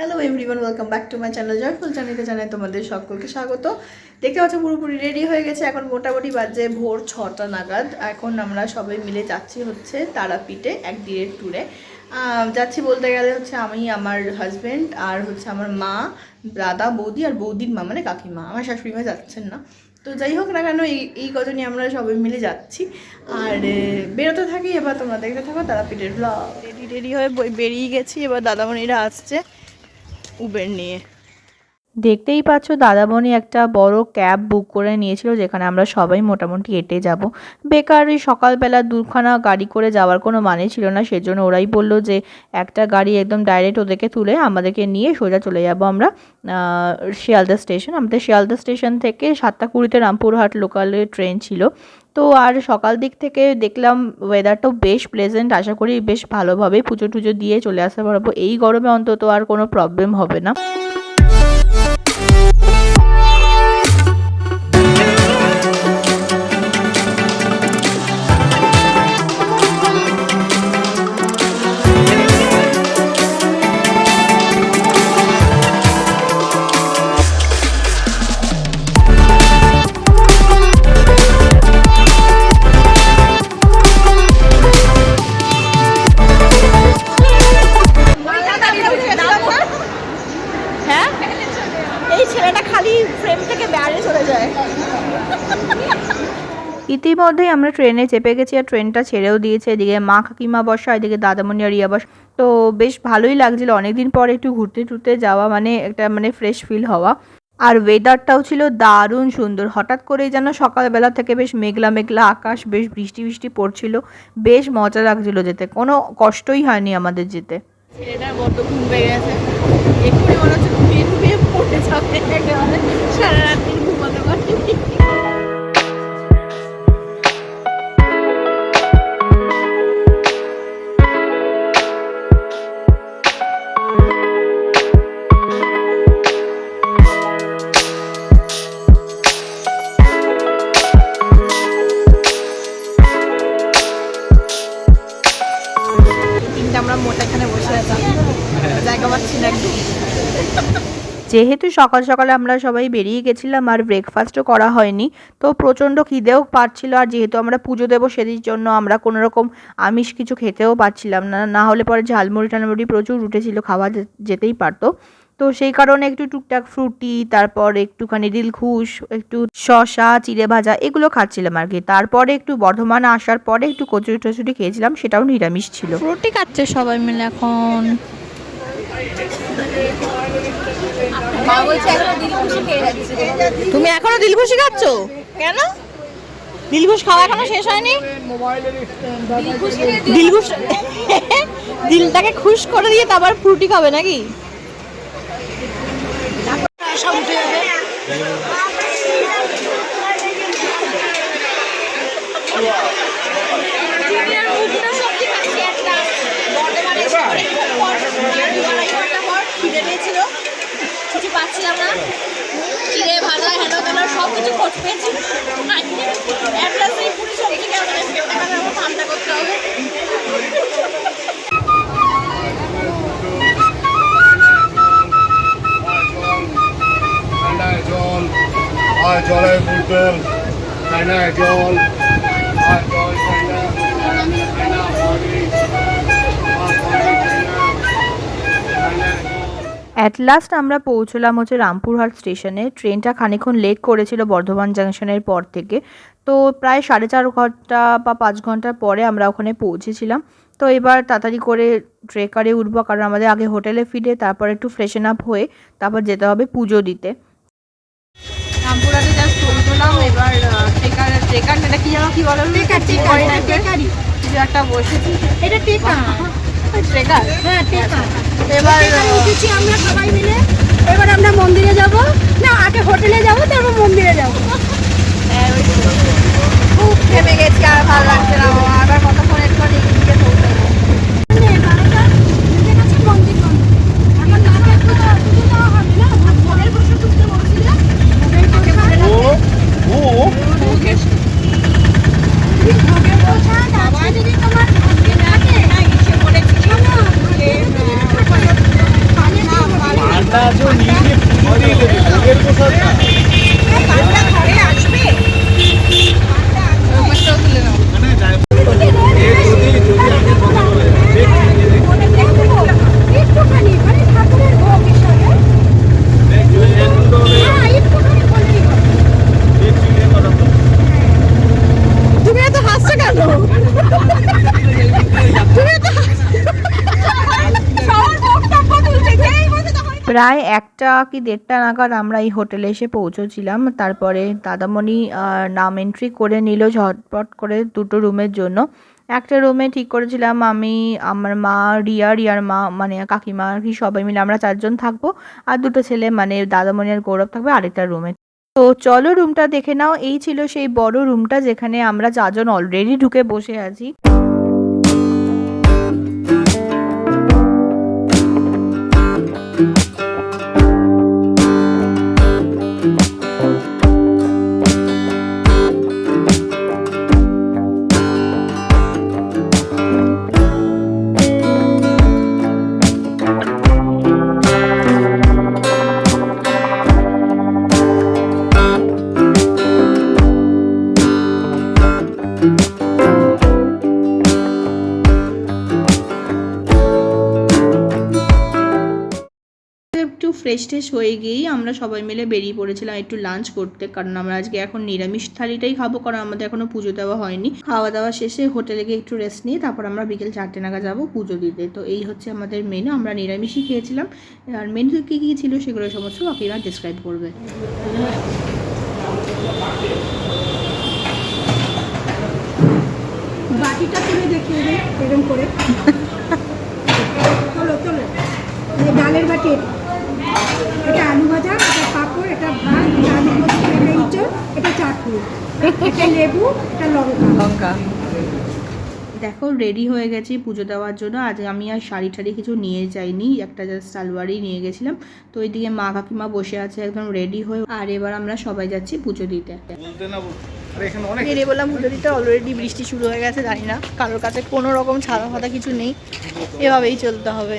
Hello everyone welcome back to my channel joyful চ্যানেলে জানাই তোমাদের সকলকে স্বাগত। দেখতে পাচ্ছ পুরোপুরি রেডি হয়ে গেছে, এখন মোটামুটি বাজে ভোর ছটা নাগাদ। এখন আমরা সবাই মিলে যাচ্ছি হচ্ছে তারাপীঠে, এক দিনের ট্যুরে যাচ্ছি বলতে গেলে হচ্ছে আমি, আমার হাজব্যান্ড আর হচ্ছে আমার মা, দাদা, বৌদি আর বৌদির মা মানে কাকিমা। আমার শাশুড়ি মা যাচ্ছেন না। তো যাই হোক না কেন, এই এই কজনই আমরা সবাই মিলে যাচ্ছি। আর বেরোতে থাকি, এবার তোমরা দেখতে থাকো তারাপীঠের ব্লগ রেডি রেডি হয়ে বেরিয়ে গেছি, এবার দাদামণিরা আসছে। উবের নিয়ে। দেখতেই পাচ্ছ দাদামণি একটা বড় ক্যাব বুক করে নিয়েছিল যেখানে আমরা সবাই মোটামুটি হেঁটে যাব। বেকার ওই সকালবেলা দুখানা গাড়ি করে যাওয়ার কোনো মানে ছিল না, সেজন্য ওরাই বলল যে একটা গাড়ি একদম ডাইরেক্ট ওদেরকে তুলে আমাদেরকে নিয়ে সোজা চলে যাব আমরা শিয়ালদা স্টেশন আমাদের শিয়ালদা স্টেশন থেকে সাতটা কুড়িতে রামপুরহাট লোকালের ট্রেন ছিল। তো আর সকাল দিক থেকে দেখলাম ওয়েদারটাও বেশ প্লেজেন্ট আশা করি বেশ ভালোভাবে পুজো টুজো দিয়ে চলে আসতে পারব। এই গরমে অন্তত আর কোনো প্রবলেম হবে না। আমরা ট্রেনে চেপে গেছি আর ট্রেনটা ছেড়েও দিয়েছে। এদিকে মা কাকিমা বসা, এদিকে দাদামণি আর রিয়া বস। তো বেশ ভালোই লাগছিল। অনেকদিন পর একটু ঘুরতে টুরতে যাওয়া মানে একটা মানে ফ্রেশ ফিল হওয়া। আর ওয়েদারটাও ছিল দারুণ সুন্দর। হঠাৎ করেই যেন সকালবেলা থেকে বেশ মেঘলা মেঘলা আকাশ, বেশ বৃষ্টি বৃষ্টি পড়ছিল। বেশ মজা লাগছিল যেতে। কোনো কষ্টই হয়নি আমাদের যেতে। ছেলেটার বড্ড ঘুম পেয়ে গেছে। এক্ষুনি মনে হচ্ছে ঘুমিয়ে ঘুমিয়ে পড়ে যাবে। সারা রাত সকাল সকালে আমরা সবাই বেরিয়ে গেছিলাম আর ব্রেকফাস্টও করা হয়নি। তো প্রচণ্ড খিদেও পাচ্ছিল আর যেহেতু আমরা পুজো দেবো সেদির জন্য আমরা কোনো রকম আমিষ কিছু খেতেও পাচ্ছিলাম না। না হলে পরে ঝালমুড়ি টালমুড়ি প্রচুর উঠেছিল, খাওয়া যেতেই পারতো। তো সেই কারণে একটু টুকটাক ফ্রুটি, তারপর একটুখানি দিলখুশ, একটু শশা চিড়ে ভাজা এগুলো খাচ্ছিলাম আর কি। তারপরে একটু বর্ধমান আসার পরে একটু কচুরি টচুরি খেয়েছিলাম, সেটাও নিরামিষ ছিল। রুটি খাচ্ছে সবাই মিলে এখন মা বলছে এখন দিলখুশি খেয়ে যাচ্ছে তুমি এখনও দিলখুশি খাচ্ছ? কেন? দিলঘুষ খাওয়া এখনও শেষ হয়নি? দিলঘুষ দিলটাকে খুশ করে দিয়ে তারপর ফ্রুটি খাবে নাকি? সব উঠে যাবে খিদে পেয়েছিল কিছু পাচ্ছিলাম না চিড়ে ভাজা হেন তেন সব কিছু খোঁজ পেয়েছি একটা সেই জল আর জলের বোতল জল আর অ্যাট লাস্ট আমরা পৌঁছলাম হচ্ছে রামপুরহাট স্টেশনে। ট্রেনটা খানিক্ষণ লেট করেছিল বর্ধমান জাংশনের পর থেকে। তো প্রায় সাড়ে চার ঘণ্টা বা পাঁচ ঘণ্টার পরে আমরা ওখানে পৌঁছেছিলাম। তো এবার তাড়াতাড়ি করে ট্রেকারে উঠবো কারণ আমাদের আগে হোটেলে ফিরে তারপর একটু ফ্রেশন আপ হয়ে তারপর যেতে হবে পুজো দিতে। রামপুরাতে জাস্ট পৌঁছলাম এবার ট্রেকার ট্রেকার এটা কি যেন কি বলো? ট্রেকার ট্রেকারি কিছু একটা বসেছি। এটা টেকা ট্রেকার হ্যাঁ এবার উঠেছি আমরা সবাই মিলে। এবার আমরা মন্দিরে যাব। না আগে হোটেলে যাব তারপর মন্দিরে যাব হ্যাঁ, ওই তো। খুব থেমে গেছি আর ভালো লাগছে না বাবা আবার কতক্ষণ একটু এদিকে পৌঁছাবো মন্দির বন্ধ এখন না একটু পুজো দেওয়া হবে না ভোগের বসে ঢুকতে বলছিলে ভোগের প্রসাদ ভোগের প্রসাদ আজকে যদি তোমার ভাগ্যে থাকে শোনো, ভাগ্যে যদি থাকে, তাহলে কি হবে? একটুখানি মানে ঠাকুরের ভোগ হিসাবে হ্যাঁ একটুখানি বললেই হবে তুমি এত হাসছো কেন তুমি এত সবার বক্তব্য তুলছে যেই বলছে তখন প্রায় একটা কি দেড়টা নাগাদ আমরা এই হোটেলে এসে পৌঁছেছিলাম। তারপরে দাদামণি নাম এন্ট্রি করে নিল ঝটপট করে দুটো রুমের জন্য। একটা রুমে ঠিক করেছিলাম আমি, আমার মা, রিয়া, রিয়ার মা মানে কাকিমা, কি সবাই মিলে আমরা চারজন থাকব। আর দুটো ছেলে মানে দাদামণি আর গৌরব থাকবে আরেকটা রুমে। তো চলো রুমটা দেখে নাও। এই ছিল সেই বড় রুমটা যেখানে আমরা চারজন অলরেডি ঢুকে বসে আছি। একটু ফ্রেশ ট্রেশ হয়ে গিয়েই আমরা সবাই মিলে বেরিয়ে পড়েছিলাম একটু লাঞ্চ করতে। কারণ আমরা আজকে এখন নিরামিষ থালিটাই খাব, কারণ আমাদের এখনও পুজো দেওয়া হয়নি। খাওয়া দাওয়া শেষে হোটেলে গিয়ে একটু রেস্ট নিয়ে তারপর আমরা বিকেল চারটে নাগাদ যাব পুজো দিতে। তো এই হচ্ছে আমাদের মেনু আমরা নিরামিষই খেয়েছিলাম। আর মেনু কী কী ছিল সেগুলো সমস্ত কাকিমা ডিসক্রাইব করবে। বাটিটা তুলে দেখিয়ে এরকম করে। চলো চলো। ডালের বাটি এটা। আলু ভাজা এটা পাঁপড় এটা ভাত এটা আলু এটা ইঁচড় এটা চাটনি। এটা লেবু এটা লঙ্কা। লঙ্কা। দেখো রেডি হয়ে গেছি পুজো দেওয়ার জন্য। আজ আমি আর শাড়ি টাড়ি কিছু নিয়ে যাইনি একটা জাস্ট সালোয়ারই নিয়ে গেছিলাম। তো ওইদিকে মা কাকিমা বসে আছে একদম রেডি হয়ে। আর এবার আমরা সবাই যাচ্ছি পুজো দিতে। বেরিয়ে বললাম পুজো দিতে অলরেডি বৃষ্টি শুরু হয়ে গেছে জানি না। কারোর কাছে কোনো রকম ছাড়া ফাতা কিছু নেই। এভাবেই চলতে হবে।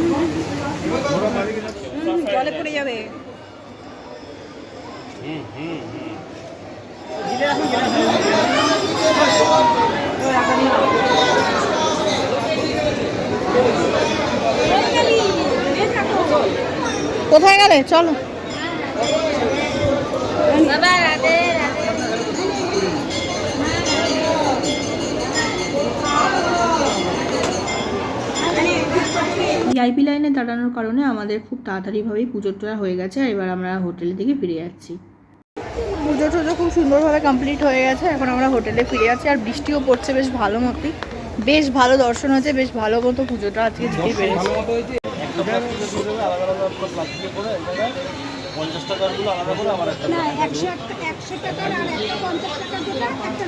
জলে পড়ে যাবে। কোথায় গেলে? চলো। ভিআইপি লাইনে দাঁড়ানোর কারণে আমাদের খুব তাড়াতাড়িভাবেই পুজোটা হয়ে গেছে আর এবার আমরা হোটেলের দিকে ফিরে যাচ্ছি। পুজো টুজো খুব সুন্দরভাবে কমপ্লিট হয়ে গেছে এখন আমরা হোটেলে ফিরে যাচ্ছি আর বৃষ্টিও পড়ছে বেশ ভালো মতোই। বেশ ভালো দর্শন হয়েছে বেশ ভালো মতো পুজোটা আজকে দিতে পেরেছি না একশো একটা একশো টাকার আর একটা পঞ্চাশ টাকা যেটা একটা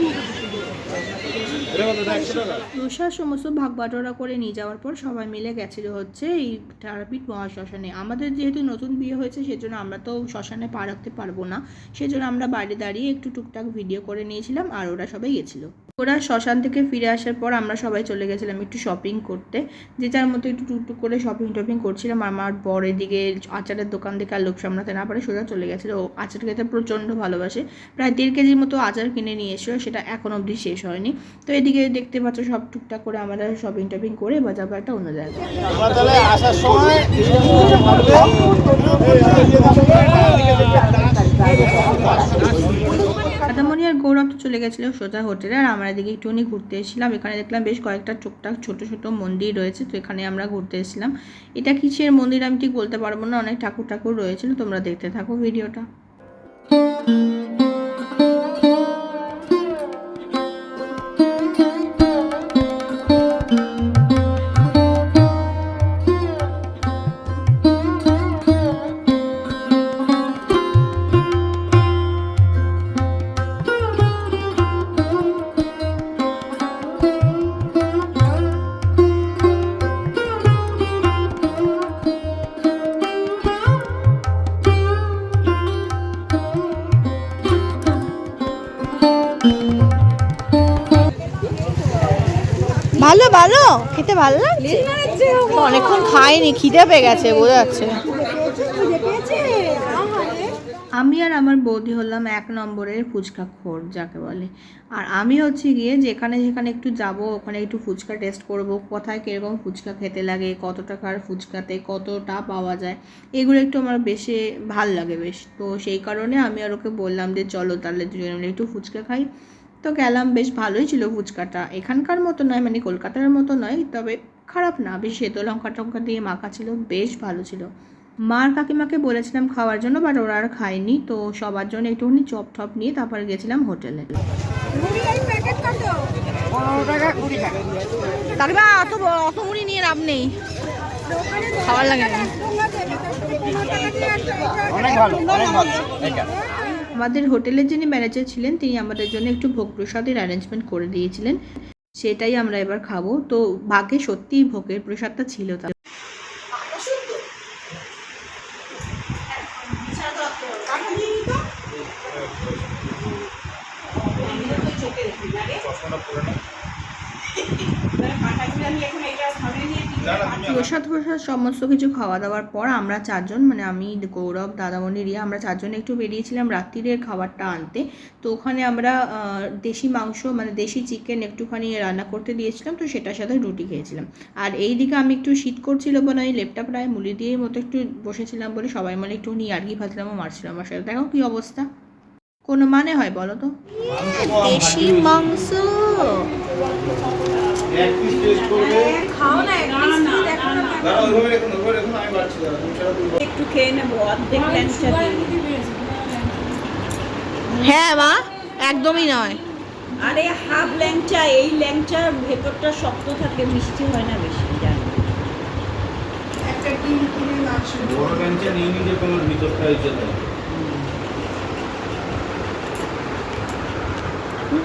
প্রসাদ সমস্ত ভাগ বাটোয়ারা করে নিয়ে যাওয়ার পর সবাই মিলে গেছিল হচ্ছে এই তারাপীঠ মহাশ্মশানে। আমাদের যেহেতু নতুন বিয়ে হয়েছে, সেজন্য আমরা তো শ্মশানে পা রাখতে পারব না। সেজন্য আমরা বাইরে দাঁড়িয়ে একটু টুকটাক ভিডিও করে নিয়েছিলাম আর ওরা সবাই গেছিল। ওরা শ্মশান থেকে ফিরে আসার পর আমরা সবাই চলে গেছিলাম একটু শপিং করতে যে যার মতো একটু টুকটুক করে শপিং টপিং করছিলাম আর আমার বর এদিকে আচারের দোকান থেকে আর লোক সামলাতে না পারে সোজা চলে গেছিল ও আচার খেতে প্রচণ্ড ভালোবাসে প্রায় দেড় কেজির মতো আচার কিনে নিয়ে এসেছিল সেটা এখন অবধি শেষ হয়নি তো এদিকে দেখতে পাচ্ছ সব টুকটাক করে আমরা শপিং টপিং করে বা যাব একটা অন্য জায়গায় আসার সময় দাদামণি আর গৌরব তো চলে গেছিল সোজা হোটেলে, আর আমরা এদিকে একটুখানি ঘুরতে এসেছিলাম। এখানে দেখলাম বেশ কয়েকটা টুকটাক ছোট ছোট মন্দির রয়েছে, তো এখানে আমরা ঘুরতে এসেছিলাম। এটা কিসের মন্দির আমি ঠিক বলতে পারব না, অনেক ঠাকুর ঠাকুর রয়েছিল, তোমরা দেখতে থাকো ভিডিওটা। ভালো ভালো? খেতে ভালো লাগছে? অনেকক্ষণ খাইনি, খিদে পেয়ে গেছে বোঝা যাচ্ছে। আমি আর আমার বৌদি হলাম এক নম্বরের ফুচকা খোর, যাকে বলে। আর আমি হচ্ছে গিয়ে যেখানে যেখানে একটু যাব, ওখানে একটু ফুচকা টেস্ট করব, কোথায় কীরকম ফুচকা খেতে লাগে কত টাকার ফুচকাতে কতটা পাওয়া যায়, এগুলো একটু আমার বেশি ভালো লাগে বেশ। তো সেই কারণে আমি আর ওকে বললাম যে, চলো তাহলে দুজনে একটু ফুচকা খাই। তো গেলাম বেশ ভালোই ছিল ফুচকাটা। এখানকার মতো নয় মানে কলকাতার মতো নয় তবে খারাপ না বেশ সেতো লঙ্কা টঙ্কা দিয়ে মাখা ছিল বেশ ভালো ছিল। মার কাকিমাকে বলেছিলাম খাওয়ার জন্য বাট ওরা আর খায়নি তো সবার জন্য একটুখানি চপ টপ নিয়ে তারপরে গেছিলাম হোটেলে। কাকিমা অত বড় অত মুড়ি নিয়ে লাভ নেই। খাবার লাগে অনেক ভালো অনেক ভালো আমাদের হোটেলের যিনি ম্যানেজার ছিলেন, তিনি আমাদের জন্য একটু ভোগ প্রসাদের অ্যারেঞ্জমেন্ট করে দিয়েছিলেন। সেটাই আমরা এবার খাব। তো বাঘে সত্যিই ভোগের প্রসাদটা ছিল প্রসাদ প্রসাদ সমস্ত কিছু খাওয়া দাওয়ার পর আমরা চারজন মানে আমি গৌরব দাদামণি রিয়া আমরা চারজন একটু বেরিয়েছিলাম রাত্রিরের খাবারটা আনতে। তো ওখানে আমরা দেশি মাংস মানে দেশি চিকেন একটুখানি রান্না করতে দিয়েছিলাম তো সেটার সাথে রুটি খেয়েছিলাম। আর এই দিকে আমি একটু শীত করছিল বলে আমি লেপটা প্রায় মুলি দিয়ে মতো একটু বসেছিলাম বলে সবাই মানে একটু ইয়ার্কি ফাজলাম মারছিলাম আমার সাথে। দেখো কি অবস্থা। কোনো মানে হয় বলো তো? দেশি মাংস। এক পিস টেস্ট করবে দাদা ওইভাবে রেখুন ওইভাবে রেখুন আমি বাড়ছি দাদা তুমি ছাড়া দুই একটু খেয়ে নেব অর্ধেক ল্যাংচা হ্যাঁ মা একদমই নয়। আরে হাফ ল্যাংচা এই ল্যাংচার ভেতরটা শক্ত থাকে মিষ্টি হয় না বেশি জানো? বড় নিয়ে ভিতরটা হয়েছে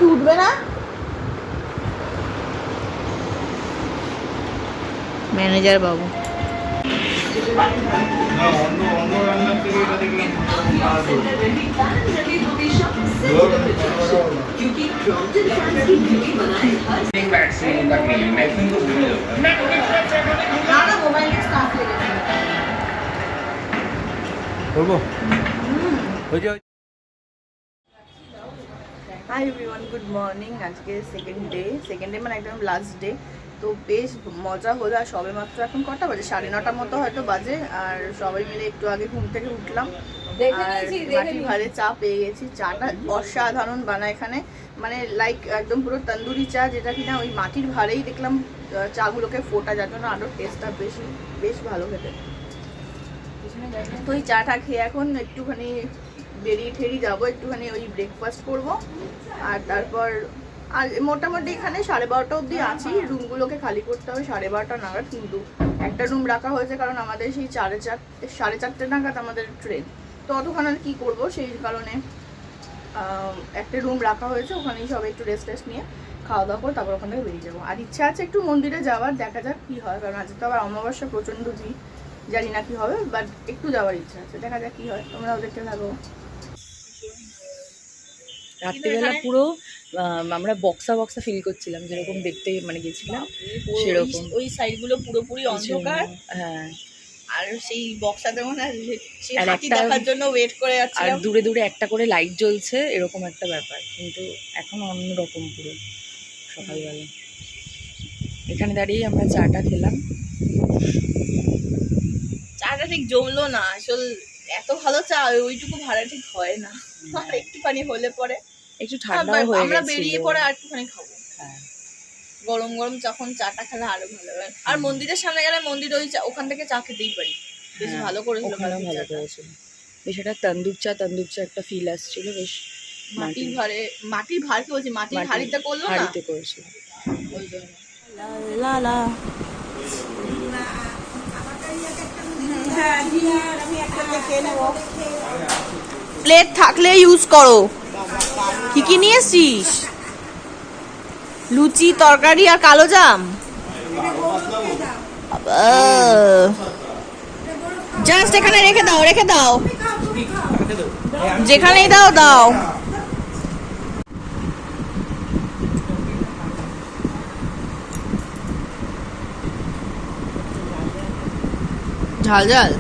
উঠবে না। ম্যানেজার বাবু না অন্য অন্য রান্নার থেকে এটা দেখলাম ভালো। করব ওই যে হাই এভরিওয়ান গুড মর্নিং আজকে সেকেন্ড ডে সেকেন্ড ডে মানে একদম লাস্ট ডে তো বেশ মজা হলো আর সবে মাত্র এখন কটা বাজে? সাড়ে নটার মতো হয়তো বাজে আর সবাই মিলে একটু আগে ঘুম থেকে উঠলাম। আর মাটি ভারে চা পেয়ে গেছি। চাটা অসাধারণ বানায় এখানে। মানে লাইক একদম পুরো তন্দুরি চা যেটা কিনা ওই মাটির ভারেই দেখলাম চাগুলোকে ফোটা যার জন্য আরও টেস্টটা বেশি বেশ ভালো খেতে। তো ওই চাটা খেয়ে এখন একটুখানি বেরিয়ে ঠেরি যাব একটুখানি ওই ব্রেকফাস্ট করব। আর তারপর আর মোটামুটি এখানে সাড়ে বারোটা অবধি আছি। রুমগুলোকে খালি করতে হবে, সাড়ে বারোটা নাগাদ কিন্তু একটা রুম রাখা হয়েছে কারণ আমাদের সেই সাড়ে চারটে সাড়ে চারটে নাগাদ আমাদের ট্রেন। তো অতক্ষণ আর কী করব? সেই কারণে একটা রুম রাখা হয়েছে, ওখানেই সবাই একটু রেস্ট টেস্ট নিয়ে খাওয়া দাওয়া করে তারপর ওখান থেকে বেরিয়ে যাব। আর ইচ্ছা আছে একটু মন্দিরে যাওয়ার, দেখা যাক কী হয়, কারণ আজকে তো আবার অমাবস্যা প্রচণ্ড ভিড় জানি না কি হবে বাট একটু যাওয়ার ইচ্ছা আছে। দেখা যাক কি হয়, তোমরাও দেখতে থাকো। রাত্রিবেলা পুরো আমরা বক্সা বক্সা ফিল করছিলাম যেরকম দেখতে মানে গেছিলাম সেরকম। ওই সাইডগুলো পুরোপুরি অন্ধকার। হ্যাঁ। আর সেই দেখার জন্য ওয়েট করে আর দূরে দূরে একটা করে লাইট জ্বলছে এরকম একটা ব্যাপার। কিন্তু এখন অন্যরকম পুরো সকালবেলা। এখানে দাঁড়িয়ে আমরা চাটা খেলাম। চাটা ঠিক জমলো না আসল এত ভালো চা ওইটুকু ভাড়া ঠিক হয় না। আর একটুখানি হলে পরে। একটু ঠান্ডাও হয়ে আমরা বেরিয়ে পরে আর একটুখানি খাব। হ্যাঁ। গরম গরম যখন চাটা খেলে আরও ভালো হবে আর মন্দিরের সামনে গেলে মন্দির ওই ওখান থেকে চা খেতেই পারি। বেশ হ্যাঁ, ভালো করেছিল ভালো করেছিল। বেশ একটা তন্দুর চা তন্দুর চা একটা ফিল আসছিল বেশ মাটির ভারে মাটির ভার কি বলছি? মাটির হাড়িতে করল না? হাঁড়িতে করেছিল। ওই জন্য। প্লেট থাকলে ইউজ করো। কি কি নিয়ে এসছিস? লুচি, তরকারি আর কালো জাম? জাস্ট এখানে রেখে দাও রেখে দাও। যেখানেই দাও দাও। ঝাল ঝাল।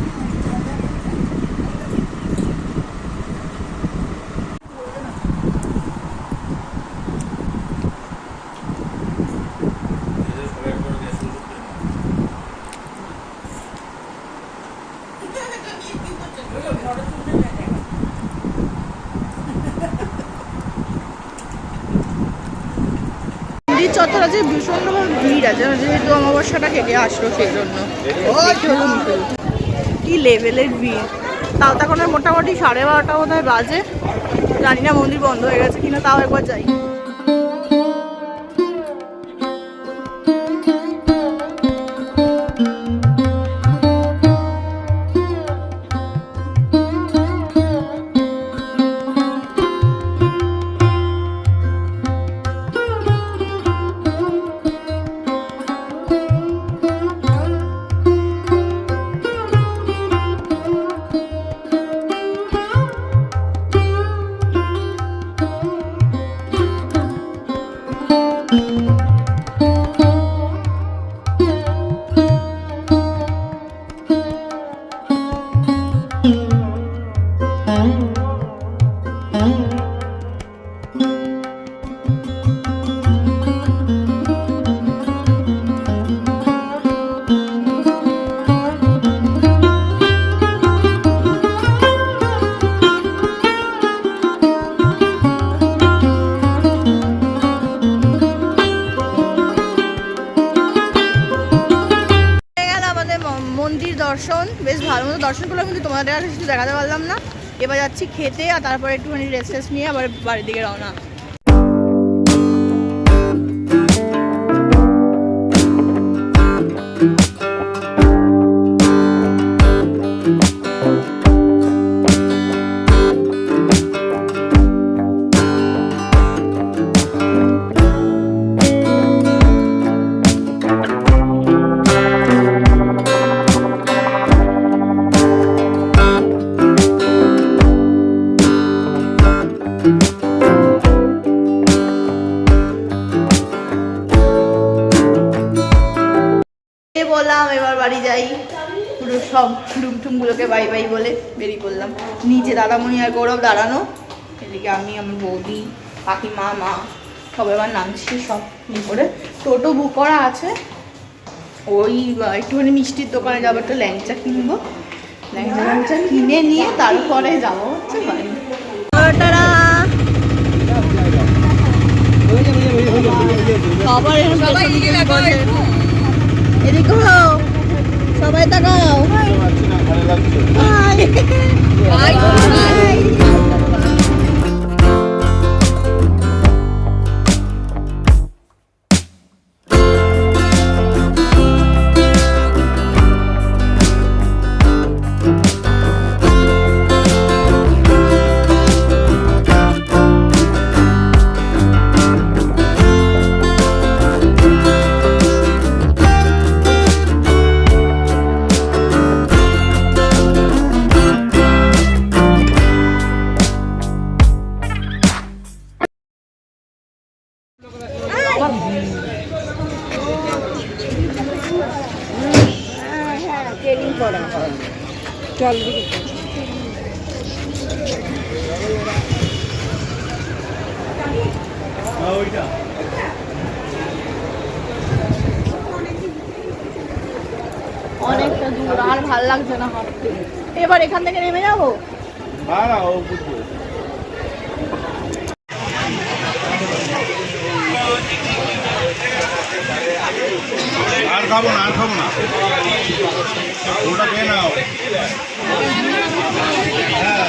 মন্দির চত্বর ভীষণ ভীষণভাবে ভিড় আছে যেহেতু অমাবস্যাটা কেটে আসলো সেই জন্য কি লেভেলের ভিড়? তাও তখন মোটামুটি সাড়ে বারোটা বোধ বাজে। জানি না মন্দির বন্ধ হয়ে গেছে কিনা, তাও একবার যাই। এবার যাচ্ছি খেতে আর তারপরে একটুখানি রেস্ট টেস্ট নিয়ে আবার বাড়ির দিকে রওনা। দাদামণি আর গৌরব দাঁড়ানো এদিকে আমি আমার বৌদি কাকিমা মা সবাই আমার নামছি সব ইয়ে করে টোটো বুক করা আছে ওই একটুখানি মিষ্টির দোকানে যাব একটা ল্যাংচা কিনবো ল্যাংচা ল্যাংচা কিনে নিয়ে তারপরে যাব হচ্ছে বাড়ি। এদিকে হও সবাই তাকাও Hi. Hi. যাব না না ও বুঝবে আর খাব না আর খাব না। ওটা খেয়ে নাও। হ্যাঁ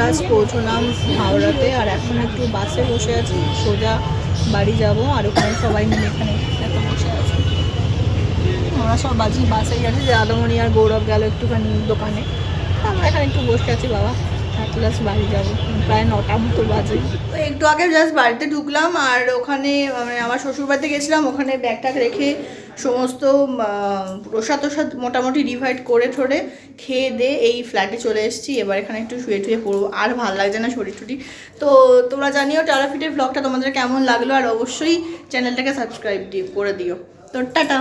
লাস্ট পৌঁছলাম হাওড়াতে আর এখন একটু বাসে বসে আছি, সোজা বাড়ি যাব আর ওখানে সবাই মিলে এখানে একসাথে বসে আছি। আমরা সব বাজি বাসেই আছি যে আদমণি আর গৌরব গেল একটুখানি দোকানে। আমরা এখানে একটু বসে আছি, বাবা। ক্লাস বাড়ি যাব, প্রায় নটা মতো বাজে। একটু আগে জাস্ট বাড়িতে ঢুকলাম আর ওখানে মানে আমার শ্বশুর বাড়িতে গেছিলাম, ওখানে ব্যাগ ট্যাগ রেখে সমস্ত প্রসাদ টসাদ মোটামুটি ডিভাইড করে ঠোরে খেয়ে দে এই ফ্ল্যাটে চলে এসেছি। এবার এখানে একটু শুয়ে টুয়ে পড়ব। আর ভালো লাগছে না শরীর টুটি তো তোমরা জানিও টারাফিটের ব্লগটা তোমাদের কেমন লাগল? আর অবশ্যই চ্যানেলটাকে সাবস্ক্রাইব করে দিও। তো টাটা!